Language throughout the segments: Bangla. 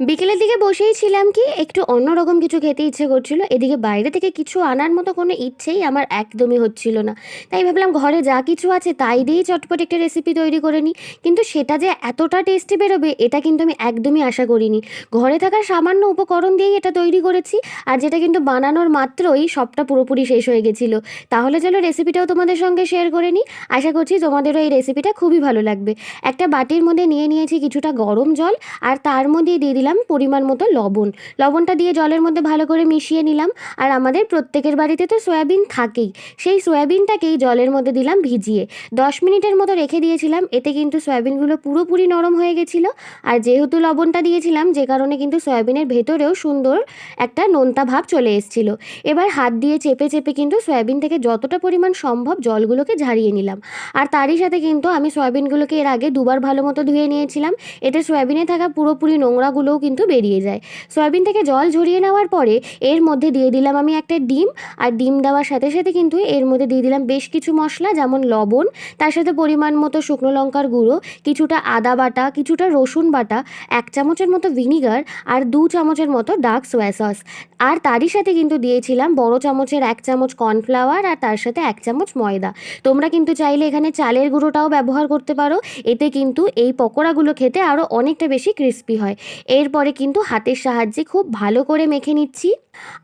বিকেলের দিকে বসেই ছিলাম কি, একটু অন্যরকম কিছু খেতে ইচ্ছে করছিল। এদিকে বাইরে থেকে কিছু আনার মতো কোনো ইচ্ছেই আমার একদমই হচ্ছিল না। তাই ভাবলাম ঘরে যা কিছু আছে তাই দিয়েই চটপট একটা রেসিপি তৈরি করে নিই। কিন্তু সেটা যে এতটা টেস্টি বেরোবে, এটা কিন্তু আমি একদমই আশা করিনি। ঘরে থাকা সামান্য উপকরণ দিয়েই এটা তৈরি করেছি, আর যেটা কিন্তু বানানোর মাত্রই সবটা পুরোপুরি শেষ হয়ে গেছিল। তাহলে চলো রেসিপিটাও তোমাদের সঙ্গে শেয়ার করে নিই। আশা করছি তোমাদেরও এই রেসিপিটা খুবই ভালো লাগবে। একটা বাটির মধ্যে নিয়ে নিয়েছি কিছুটা গরম জল, আর তার মধ্যে দিয়ে দিলাম পরিমাণ মতো লবণ। লবণটা দিয়ে জলের মধ্যে ভালো করে মিশিয়ে নিলাম। আর আমাদের প্রত্যেকের বাড়িতে তো সয়াবিন থাকেই। সেই সয়াবিনটাকেই জলের মধ্যে দিলাম ভিজিয়ে। দশ মিনিটের মতো রেখে দিয়েছিলাম। এতে কিন্তু সয়াবিনগুলো পুরোপুরি নরম হয়ে গেছিল। আর যেহেতু লবণটা দিয়েছিলাম, যে কারণে কিন্তু সয়াবিনের ভেতরেও সুন্দর একটা নোনতা ভাব চলে এসেছিল। এবার হাত দিয়ে চেপে চেপে কিন্তু সয়াবিন থেকে যতটা পরিমাণ সম্ভব জলগুলোকে ঝারিয়ে নিলাম। আর তারই সাথে কিন্তু আমি সয়াবিনগুলোকে এর আগে দুবার ভালো মতো ধুয়ে নিয়েছিলাম। এতে সয়াবিনে থাকা পুরোপুরি নোংরাগুলোও কিন্তু বেরিয়ে যায়। সয়াবিন থেকে জল ঝরিয়ে নেওয়ার পরে এর মধ্যে দিয়ে দিলাম আমি একটা ডিম, আর ডিম দেওয়ার সাথে সাথে কিন্তু এর মধ্যে দিয়ে দিলাম বেশ কিছু মশলা, যেমন লবণ, তার সাথে পরিমাণ মতো শুকনো লঙ্কার গুঁড়ো, কিছুটা আদা বাটা, কিছুটা রসুন বাটা, এক চামচের মতো ভিনিগার, আর দু চামচের মতো ডার্ক সোয়া সস। আর তারই সাথে কিন্তু দিয়েছিলাম বড় চামচের এক চামচ কর্নফ্লাওয়ার, আর তার সাথে এক চামচ ময়দা। তোমরা কিন্তু চাইলে এখানে চালের গুঁড়োটাও ব্যবহার করতে পারো। এতে কিন্তু এই পকোড়াগুলো খেতে আরও অনেকটা বেশি ক্রিস্পি হয়। এরপরে কিন্তু হাতের সাহায্যে খুব ভালো করে মেখে নিচ্ছি।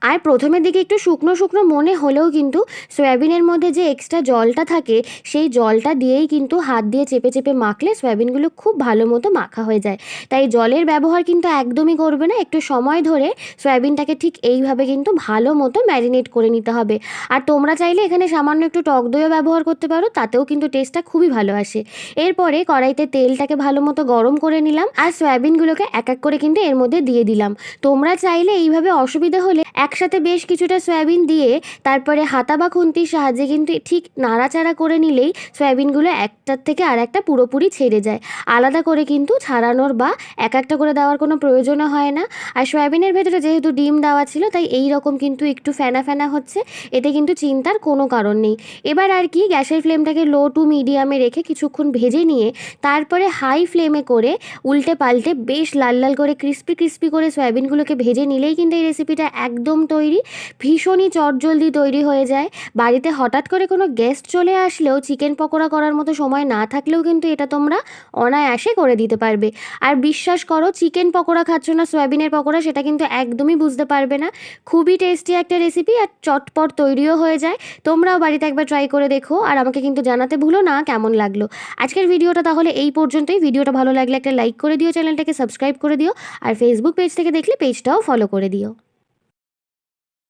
আর প্রথমের দিকে একটু শুকনো শুকনো মনে হলেও কিন্তু সয়াবিনের মধ্যে যে এক্সট্রা জলটা থাকে, সেই জলটা দিয়েই কিন্তু হাত দিয়ে চেপে চেপে মাখলে সয়াবিনগুলো খুব ভালো মতো মাখা হয়ে যায়। তাই জলের ব্যবহার কিন্তু একদমই করবে না, একটু সময় ধরে সয়াবিনটাকে ঠিক এইভাবে কিন্তু ভালো মতো ম্যারিনেট করে নিতে হবে। আর তোমরা চাইলে এখানে সামান্য একটু টক দইও ব্যবহার করতে পারো, তাতেও কিন্তু টেস্টটা খুবই ভালো আসে। এরপরে কড়াইতে তেলটাকে ভালো মতো গরম করে নিলাম, আর সয়াবিনগুলোকে এক এক করে কিন্তু এর মধ্যে দিয়ে দিলাম। তোমরা চাইলে এইভাবে অসুবিধা হলে একসাথে বেশ কিছুটা সয়াবিন দিয়ে তারপরে হাতা বা খুন্তির সাহায্যে কিন্তু ঠিক নাড়াচাড়া করে নিলেই সয়াবিনগুলো একটার থেকে আর একটা পুরোপুরি ছেড়ে যায়। আলাদা করে কিন্তু ছাড়ানোর বা এক একটা করে দেওয়ার কোনো প্রয়োজনও হয় না। আর সয়াবিনের ভেতরে যেহেতু ডিম দেওয়া ছিল, তাই এই রকম কিন্তু একটু ফেনা ফেনা হচ্ছে। এতে কিন্তু চিন্তার কোনো কারণ নেই। এবার আর কি গ্যাসের ফ্লেমটাকে লো টু মিডিয়ামে রেখে কিছুক্ষণ ভেজে নিয়ে তারপরে হাই ফ্লেমে করে উল্টে পাল্টে বেশ লাল লাল করে ক্রিস্পি ক্রিস্পি করে সয়াবিনগুলোকে ভেজে নিলেই কিন্তু এই রেসিপিটা একদম তৈরি, ভীষণই চটজলদি তৈরি হয়ে যায়। বাড়িতে হঠাৎ করে কোনো গেস্ট চলে আসলেও চিকেন পকোড়া করার মতো সময় না থাকলেও কিন্তু এটা তোমরা অনায়াসে করে দিতে পারবে। আর বিশ্বাস করো চিকেন পকোড়া খাচ্ছ না, সয়াবিনের পকোড়া, সেটা কিন্তু একদমই বুঝতে পারবে না। খুবই টেস্টি একটা রেসিপি আর চটপট তৈরিও হয়ে যায়। তোমরাও বাড়িতে একবার ট্রাই করে দেখো আর আমাকে কিন্তু জানাতে ভুলো না কেমন লাগল। আজকের ভিডিওটা তাহলে এই পর্যন্তই। ভিডিওটা ভালো লাগলে একটা লাইক করে দিও, চ্যানেলটাকে সাবস্ক্রাইব করে দিও আর ফেসবুক পেজ থেকে দেখলে পেজটাও ফলো করে দিও।